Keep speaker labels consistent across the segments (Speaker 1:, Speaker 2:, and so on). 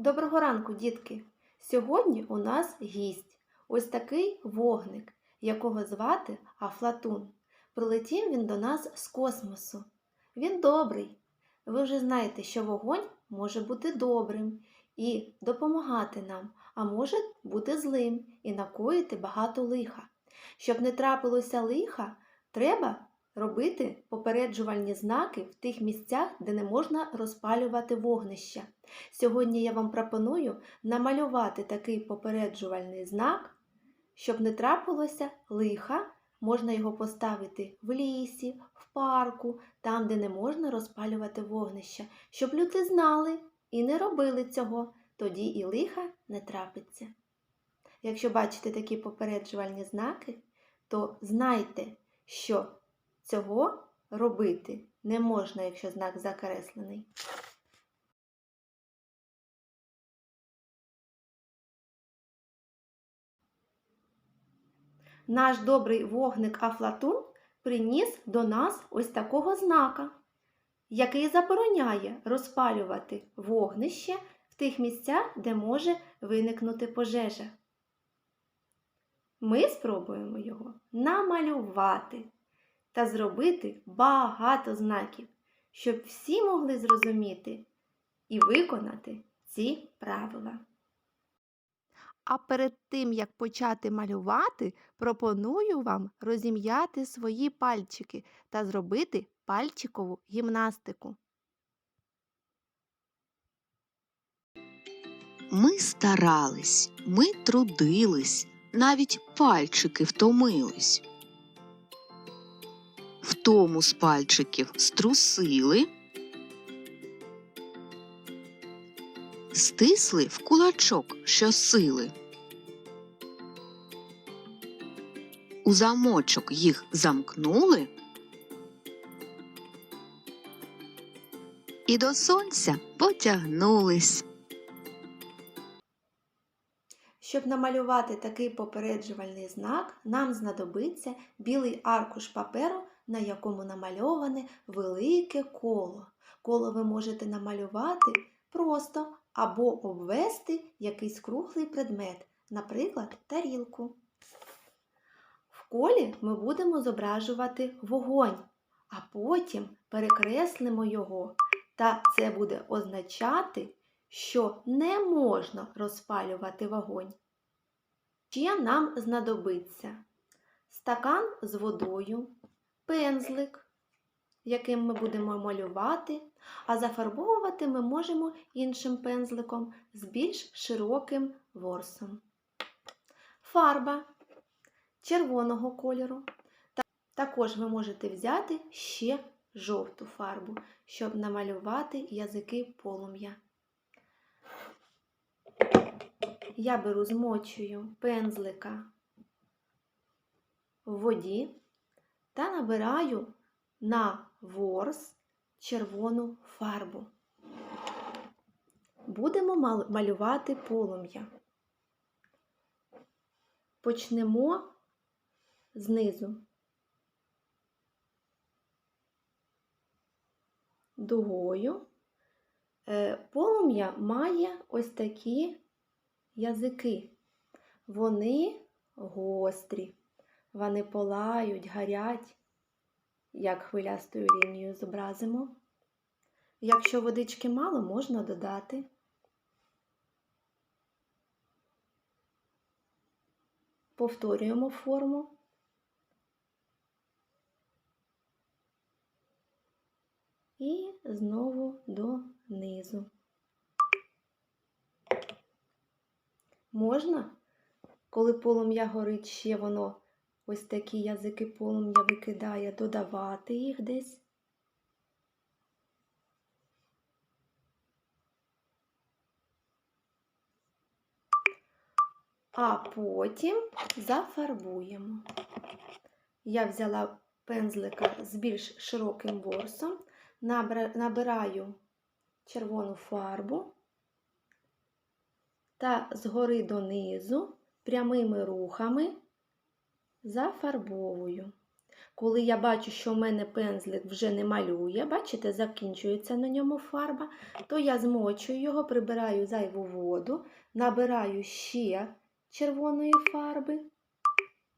Speaker 1: Доброго ранку, дітки! Сьогодні у нас гість. Ось такий вогник, якого звати Афлатун. Прилетів він до нас з космосу. Він добрий. Ви вже знаєте, що вогонь може бути добрим і допомагати нам, а може бути злим і накоїти багато лиха. Щоб не трапилося лиха, треба робити попереджувальні знаки в тих місцях, де не можна розпалювати вогнища. Сьогодні я вам пропоную намалювати такий попереджувальний знак, щоб не трапилося лиха. Можна його поставити в лісі, в парку, там, де не можна розпалювати вогнища, щоб люди знали і не робили цього, тоді і лиха не трапиться. Якщо бачите такі попереджувальні знаки, то знайте, що цього робити не можна, якщо знак закреслений. Наш добрий вогник Афлатун приніс до нас ось такого знака, який забороняє розпалювати вогнище в тих місцях, де може виникнути пожежа. Ми спробуємо його намалювати та зробити багато знаків, щоб всі могли зрозуміти і виконати ці правила. А перед тим, як почати малювати, пропоную вам розім'яти свої пальчики та зробити пальчикову гімнастику.
Speaker 2: Ми старались, ми трудились, навіть пальчики втомились. Втому з пальчиків струсили, стисли в кулачок щосили. У замочок їх замкнули і до сонця потягнулись.
Speaker 1: Щоб намалювати такий попереджувальний знак, нам знадобиться білий аркуш паперу, на якому намальоване велике коло. Коло ви можете намалювати просто або обвести якийсь круглий предмет, наприклад, тарілку. В колі ми будемо зображувати вогонь, а потім перекреслимо його, та це буде означати, що не можна розпалювати вогонь. Ще нам знадобиться стакан з водою, пензлик, яким ми будемо малювати, а зафарбовувати ми можемо іншим пензликом з більш широким ворсом. Фарба червоного кольору. Та- Також ви можете взяти ще жовту фарбу, щоб намалювати язики полум'я. Я беру змочую пензлика в воді та набираю на ворс червону фарбу. Будемо малювати полум'я. Почнемо знизу. Дугою. Е, Полум'я має ось такі язики. Вони гострі, вони палають, гарять, як хвилястою лінією зобразимо. Якщо водички мало, можна додати. Повторюємо форму. І знову донизу. Можна, коли полум'я горить, ще воно ось такі язики полум'я викидає, додавати їх десь. А потім зафарбуємо. Я взяла пензлика з більш широким набра- набираю червону фарбу та згори донизу прямими рухами зафарбовую. Коли я бачу, що в мене пензлик вже не малює, бачите, закінчується на ньому фарба, то я змочую його, прибираю зайву воду, набираю ще червоної фарби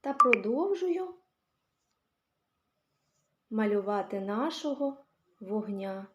Speaker 1: та продовжую малювати нашого вогня.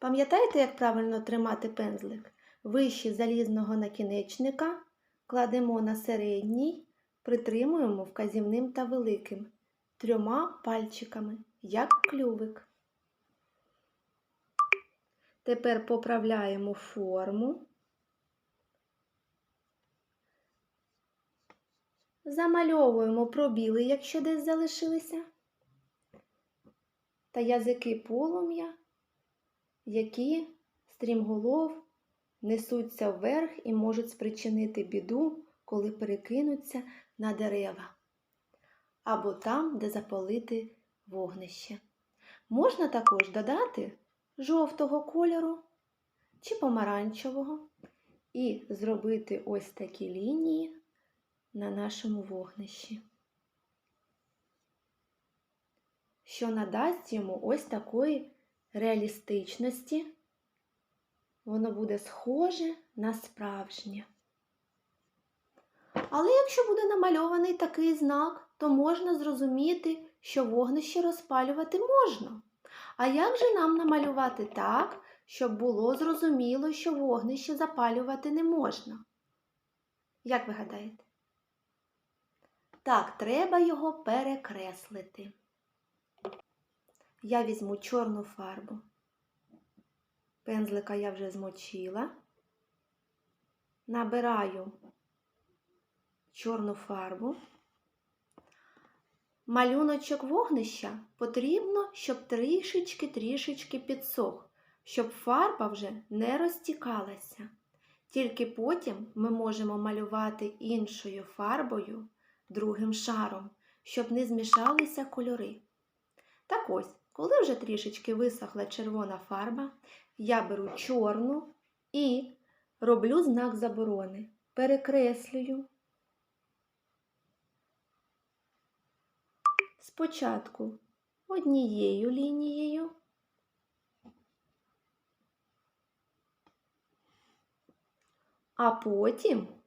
Speaker 1: Пам'ятаєте, як правильно тримати пензлик? Вище залізного накінечника кладемо на середній, притримуємо вказівним та великим трьома пальчиками, як клювик. Тепер поправляємо форму. Замальовуємо пробіли, якщо десь залишилися, та язики полум'я які стрімголов несуться вверх і можуть спричинити біду, коли перекинуться на дерева або там, де запалити вогнище. Можна також додати жовтого кольору чи помаранчевого і зробити ось такі лінії на нашому вогнищі, що надасть йому ось такої реалістичності, воно буде схоже на справжнє. Але якщо буде намальований такий знак, то можна зрозуміти, що вогнище розпалювати можна. А як же нам намалювати так, щоб було зрозуміло, що вогнище запалювати не можна? Як ви гадаєте? Так, треба його перекреслити я візьму чорну фарбу. Пензлика я вже змочила. Набираю чорну фарбу. Малюночок вогнища потрібно, щоб трішечки-трішечки підсох, щоб фарба вже не розтікалася. Тільки потім ми можемо малювати іншою фарбою другим шаром, щоб не змішалися кольори. Так ось, коли вже трішечки висохла червона фарба, я беру чорну і роблю знак заборони. Перекреслюю. Спочатку однією лінією, а потім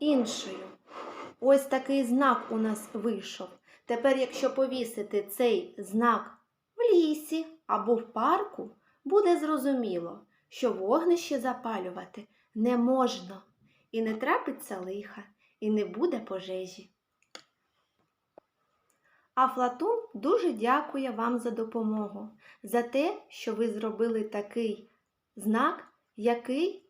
Speaker 1: іншою. Ось такий знак у нас вийшов. Тепер, якщо повісити цей знак в лісі або в парку, буде зрозуміло, що вогнище запалювати не можна, і не трапиться лиха, і не буде пожежі. Афлатун дуже дякує вам за допомогу, за те, що ви зробили такий знак, який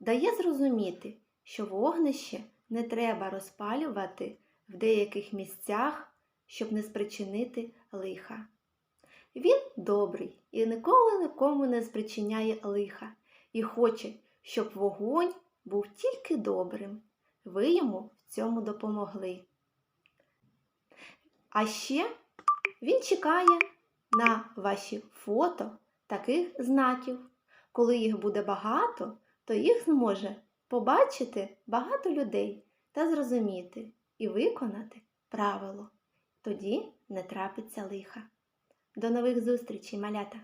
Speaker 1: дає зрозуміти, що вогнище не треба розпалювати в деяких місцях, щоб не спричинити лиха. Він добрий і ніколи нікому не спричиняє лиха і хоче, щоб вогонь був тільки добрим. Ви йому в цьому допомогли. А ще він чекає на ваші фото таких знаків. Коли їх буде багато, то їх зможе побачити багато людей та зрозуміти і виконати правило. Тоді не трапиться лиха. До нових зустрічей, малята!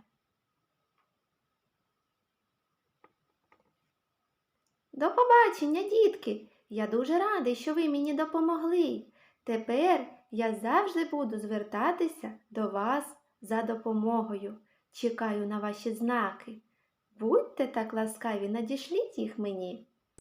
Speaker 1: До побачення, дітки! Я дуже радий, що ви мені допомогли. Тепер я завжди буду звертатися до вас за допомогою. Чекаю на ваші знаки. Будьте так ласкаві, надішліть їх мені.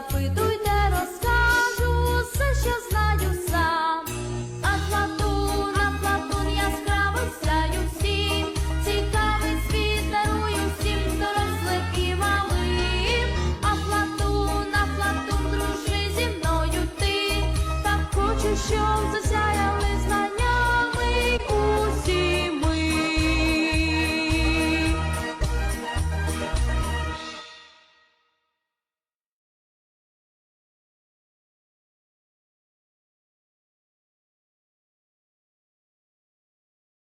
Speaker 3: запитуйте,